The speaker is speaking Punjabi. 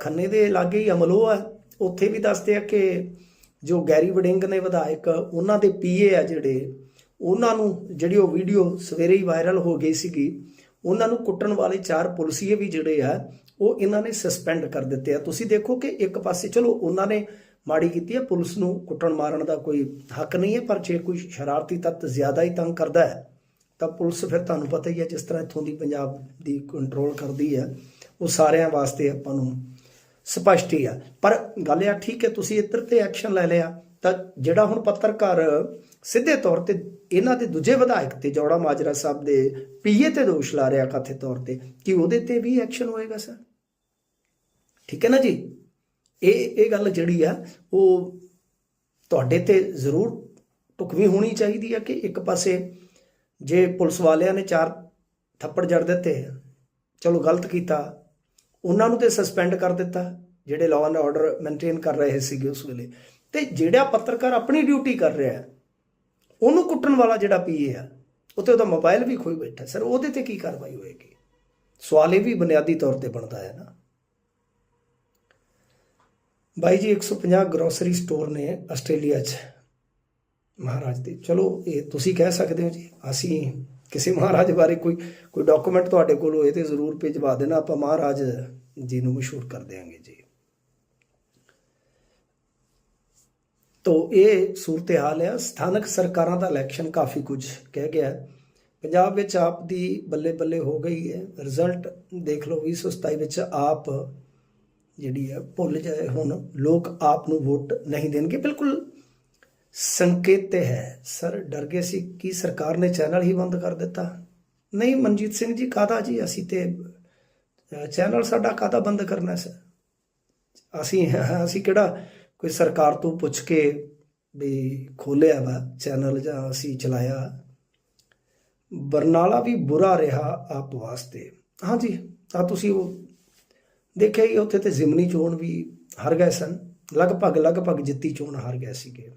ਖੰਨੇ ਦੇ ਲਾਗੇ ਹੀ ਅਮਲੋ ਆ। ਉੱਥੇ ਵੀ ਦੱਸਦੇ ਆ ਕਿ ਜੋ ਗੈਰੀ ਵਡਿੰਗ ਨੇ ਵਿਧਾਇਕ, ਉਹਨਾਂ ਦੇ ਪੀਏ ਆ ਜਿਹੜੇ, ਉਹਨਾਂ ਨੂੰ ਜਿਹੜੀ ਉਹ ਵੀਡੀਓ ਸਵੇਰੇ ਹੀ ਵਾਇਰਲ ਹੋ ਗਈ ਸੀਗੀ, ਉਹਨਾਂ ਨੂੰ ਕੁੱਟਣ ਵਾਲੇ ਚਾਰ ਪੁਲਸੀਏ ਵੀ ਜਿਹੜੇ ਆ, ਉਹ ਇਹਨਾਂ ਨੇ ਸਸਪੈਂਡ ਕਰ ਦਿੱਤੇ ਆ। ਤੁਸੀਂ ਦੇਖੋ ਕਿ ਇੱਕ ਪਾਸੇ ਚਲੋ ਉਹਨਾਂ ਨੇ ਮਾੜੀ ਕੀਤੀ ਹੈ ਪੁਲਿਸ ਨੂੰ ਕੁੱਟਣ ਮਾਰਨ ਦਾ ਕੋਈ ਹੱਕ ਨਹੀਂ ਹੈ, ਪਰ ਜੇ ਕੋਈ ਸ਼ਰਾਰਤੀ ਤੱਤ ਜ਼ਿਆਦਾ ਹੀ ਤੰਗ ਕਰਦਾ ਹੈ, ਤਾਂ ਪੁਲਿਸ ਫਿਰ ਤੁਹਾਨੂੰ ਪਤਾ ਹੀ ਹੈ ਜਿਸ ਤਰ੍ਹਾਂ ਇੱਥੋਂ ਦੀ ਪੰਜਾਬ ਦੀ ਕੰਟਰੋਲ ਕਰਦੀ ਹੈ, ਉਹ ਸਾਰਿਆਂ ਵਾਸਤੇ ਆਪਾਂ ਨੂੰ ਸਪਸ਼ਟ ਹੀ ਆ। ਪਰ ਗੱਲ ਆ, ਠੀਕ ਹੈ, ਤੁਸੀਂ ਇੱਧਰ ਤੇ ਐਕਸ਼ਨ ਲੈ ਲਿਆ। ਤਾਂ ਜਿਹੜਾ ਹੁਣ ਪੱਤਰਕਾਰ ਸਿੱਧੇ ਤੌਰ ਤੇ ਇਹਨਾਂ ਦੇ ਦੂਜੇ ਵਿਧਾਇਕ ਤੇ ਜੋੜਾ ਮਾਜਰਾ ਸਾਹਿਬ ਦੇ ਪੀਏ ਤੇ ਦੋਸ਼ ਲਾ ਰਿਹਾ ਕਥਿਤ ਤੌਰ ਤੇ, ਕਿ ਉਹਦੇ ਤੇ ਵੀ ਐਕਸ਼ਨ ਹੋਏਗਾ ਸਰ ਠੀਕ ਹੈ ਨਾ ਜੀ? ਇਹ ਇਹ ਗੱਲ ਜਿਹੜੀ ਆ, ਉਹ ਤੁਹਾਡੇ ਤੇ ਜ਼ਰੂਰ ਟੁਕਵੀ ਹੋਣੀ ਚਾਹੀਦੀ ਆ ਕਿ ਇੱਕ ਪਾਸੇ ਜੇ ਪੁਲਿਸ ਵਾਲਿਆਂ ਨੇ ਚਾਰ ਥੱਪੜ ਜੜ ਦਿੱਤੇ, ਚਲੋ ਗਲਤ ਕੀਤਾ, ਉਹਨਾਂ ਨੂੰ ਤੇ ਸਸਪੈਂਡ ਕਰ ਦਿੱਤਾ। ਜਿਹੜੇ ਲਾਅ ਐਂਡ ਆਰਡਰ ਮੇਨਟੇਨ ਕਰ ਰਹੇ ਸੀਗੇ ਉਸ ਵੇਲੇ। ਤੇ ਜਿਹੜਾ ਪੱਤਰਕਾਰ ਆਪਣੀ ਡਿਊਟੀ ਕਰ ਰਿਹਾ ਹੈ, ਉਹਨੂੰ ਕੁੱਟਣ ਵਾਲਾ ਜਿਹੜਾ ਪੀਏ ਆ ਉੱਤੇ ਉਹਦਾ ਮੋਬਾਈਲ ਵੀ ਖੋਈ ਬੈਠਾ ਸਰ ਉਹਦੇ ਤੇ ਕੀ ਕਾਰਵਾਈ ਹੋਏਗੀ? ਸਵਾਲ ਇਹ ਵੀ ਬੁਨਿਆਦੀ ਤੌਰ ਤੇ ਬਣਦਾ ਹੈ ਨਾ। ਬਾਈ ਜੀ 150 ਗਰੋਸਰੀ ਸਟੋਰ ਨੇ ਆਸਟ੍ਰੇਲੀਆ 'ਚ, ਮਹਾਰਾਜ ਦੇ। ਚਲੋ, ਇਹ ਤੁਸੀਂ ਕਹਿ ਸਕਦੇ ਹੋ ਜੀ, ਅਸੀਂ ਕਿਸੇ ਮਹਾਰਾਜ ਬਾਰੇ ਕੋਈ ਕੋਈ ਡਾਕੂਮੈਂਟ ਤੁਹਾਡੇ ਕੋਲ ਹੋਏ ਤੇ ਜ਼ਰੂਰ ਭੇਜਵਾ ਦੇਣਾ। ਆਪਾਂ ਮਹਾਰਾਜ ਜੀ ਨੂੰ ਮਸ਼ਹੂਰ ਕਰ ਦੇਵਾਂਗੇ ਜੀ। ਤੋ ਇਹ ਸੂਰਤ-ਹਾਲ ਹੈ। ਸਥਾਨਕ ਸਰਕਾਰਾਂ ਦਾ ਇਲੈਕਸ਼ਨ ਕਾਫੀ ਕੁਝ ਕਹਿ ਗਿਆ ਪੰਜਾਬ ਵਿੱਚ ਆਪ ਦੀ ਬੱਲੇ ਬੱਲੇ ਹੋ ਗਈ ਹੈ। ਰਿਜ਼ਲਟ ਦੇਖ ਲਓ 2027 ਵਿੱਚ ਆਪ ਜਿਹੜੀ ਹੈ, ਭੁੱਲ ਜਾਏ ਹੁਣ ਲੋਕ ਆਪ ਨੂੰ ਵੋਟ ਨਹੀਂ ਦੇਣਗੇ। ਬਿਲਕੁਲ ਸੰਕੇਤ ਤੇ ਹੈ। ਸਰ, ਡਰ ਗਏ ਸੀ ਕਿ ਸਰਕਾਰ ਨੇ ਚੈਨਲ ਹੀ ਬੰਦ ਕਰ ਦਿੱਤਾ। ਨਹੀਂ, ਮਨਜੀਤ ਸਿੰਘ ਜੀ, ਕਾਹਦਾ ਜੀ? ਅਸੀਂ ਤੇ ਚੈਨਲ ਸਾਡਾ ਕਾਹਦਾ ਬੰਦ ਕਰਨਾ ਸਰ? ਅਸੀਂ ਅਸੀਂ ਕਿਹੜਾ ਕੋਈ ਸਰਕਾਰ ਤੋਂ ਪੁੱਛ ਕੇ ਵੀ ਖੋਲਿਆ ਵਾ ਚੈਨਲ ਜਾਂ ਅਸੀਂ ਚਲਾਇਆ। ਬਰਨਾਲਾ ਵੀ ਬੁਰਾ ਰਿਹਾ ਆਪ ਵਾਸਤੇ। ਹਾਂਜੀ ਆ ਤੁਸੀਂ ਉਹ ਦੇਖਿਆ ਹੀ ਉੱਥੇ ਤੇ ਜ਼ਿਮਨੀ ਚੋਣ ਵੀ ਹਾਰ ਗਏ ਸਨ। ਲਗਭਗ ਲਗਭਗ ਜਿੱਤੀ ਚੋਣ ਹਾਰ ਗਏ ਸੀਗੇ।